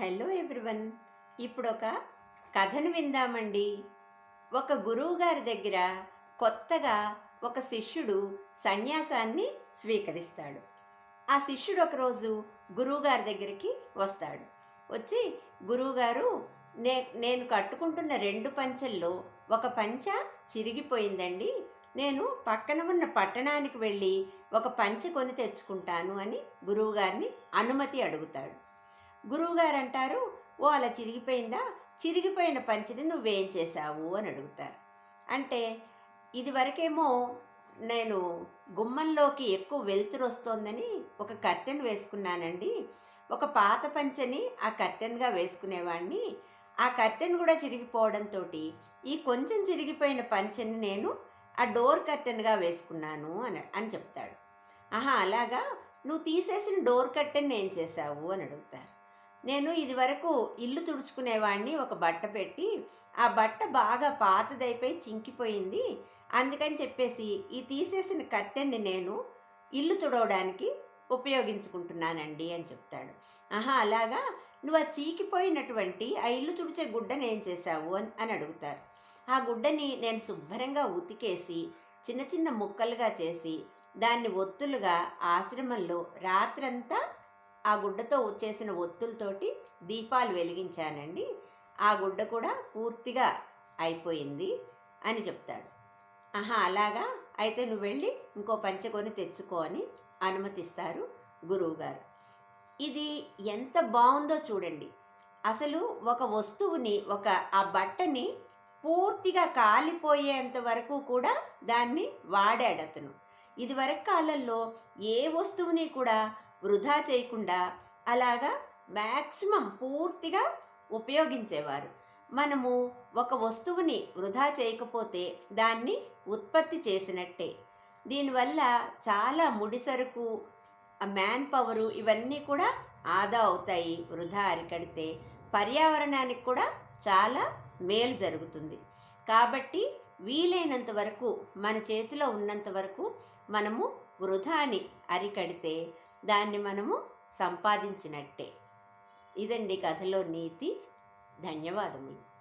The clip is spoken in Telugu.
Hello everyone. ఇప్పుడు ఒక కథను విందామండి. ఒక గురువుగారి దగ్గర కొత్తగా ఒక శిష్యుడు సన్యాసాన్ని స్వీకరిస్తాడు. ఆ శిష్యుడు ఒకరోజు గురువుగారి దగ్గరికి వస్తాడు. వచ్చి గురువుగారు నే నేను కట్టుకుంటున్న రెండు పంచెల్లో ఒక పంచ చిరిగిపోయిందండి. నేను పక్కన ఉన్న పట్టణానికి వెళ్ళి ఒక పంచె కొని తెచ్చుకుంటాను అని గురువుగారిని అనుమతి అడుగుతాడు. గురువుగారు అంటారు ఓ అలా చిరిగిపోయిందా? చిరిగిపోయిన పంచిని నువ్వేం చేశావు? అని అడుగుతారు. అంటే ఇదివరకేమో నేను గుమ్మంలోకి ఎక్కువ వెలుతురు వస్తోందని ఒక కర్టెన్ వేసుకున్నానండి. ఒక పాత పంచని ఆ కర్టెన్గా వేసుకునేవాడిని ఆ కర్టెన్ కూడా చిరిగిపోవడంతో ఈ కొంచెం చిరిగిపోయిన పంచెని నేను ఆ డోర్ కర్టెన్గా వేసుకున్నాను అని అని చెప్తాడు. ఆహా అలాగా? నువ్వు తీసేసిన డోర్ కర్టెన్ ఏం చేశావు? అని అడుగుతారు. నేను ఇదివరకు ఇల్లు తుడుచుకునేవాడిని ఒక బట్ట పెట్టి. ఆ బట్ట బాగా పాతదైపోయి చింకిపోయింది. అందుకని చెప్పేసి ఈ తీసేసిన కట్టెన్ని నేను ఇల్లు తుడవడానికి ఉపయోగించుకుంటున్నానండి అని చెప్తాడు. ఆహా అలాగా? నువ్వు ఆ చీకిపోయినటువంటి ఆ ఇల్లు తుడిచే గుడ్డని ఏం చేశావు అని అని అడుగుతారు. ఆ గుడ్డని నేను శుభ్రంగా ఉతికేసి చిన్న చిన్న ముక్కలుగా చేసి దాన్ని ఒత్తులుగా ఆశ్రమంలో రాత్రంతా ఆ గుడ్డతో వచ్చేసిన ఒత్తులతోటి దీపాలు వెలిగించానండి. ఆ గుడ్డ కూడా పూర్తిగా అయిపోయింది అని చెప్తాడు. ఆహా అలాగా? అయితే నువ్వు వెళ్ళి ఇంకో పంచకొని తెచ్చుకో అని అనుమతిస్తారు గురువుగారు. ఇది ఎంత బాగుందో చూడండి. అసలు ఒక వస్తువుని ఒక ఆ బట్టని పూర్తిగా కాలిపోయేంత వరకు కూడా దాన్ని వాడాడు అతను. ఇదివరకు కాలంలో ఏ వస్తువుని కూడా వృధా చేయకుండా అలాగా మ్యాక్సిమం పూర్తిగా ఉపయోగించేవారు. మనము ఒక వస్తువుని వృధా చేయకపోతే దాన్ని ఉత్పత్తి చేసినట్టే. దీనివల్ల చాలా ముడిసరుకు మ్యాన్ పవరు ఇవన్నీ కూడా ఆదా అవుతాయి వృధా అరికడితే. పర్యావరణానికి కూడా చాలా మేలు జరుగుతుంది. కాబట్టి వీలైనంత వరకు మన చేతిలో ఉన్నంత వరకు మనము వృధాని అరికడితే దాన్ని మనము సంపాదించినట్టే. ఇదండి కథలో నీతి. ధన్యవాదములు.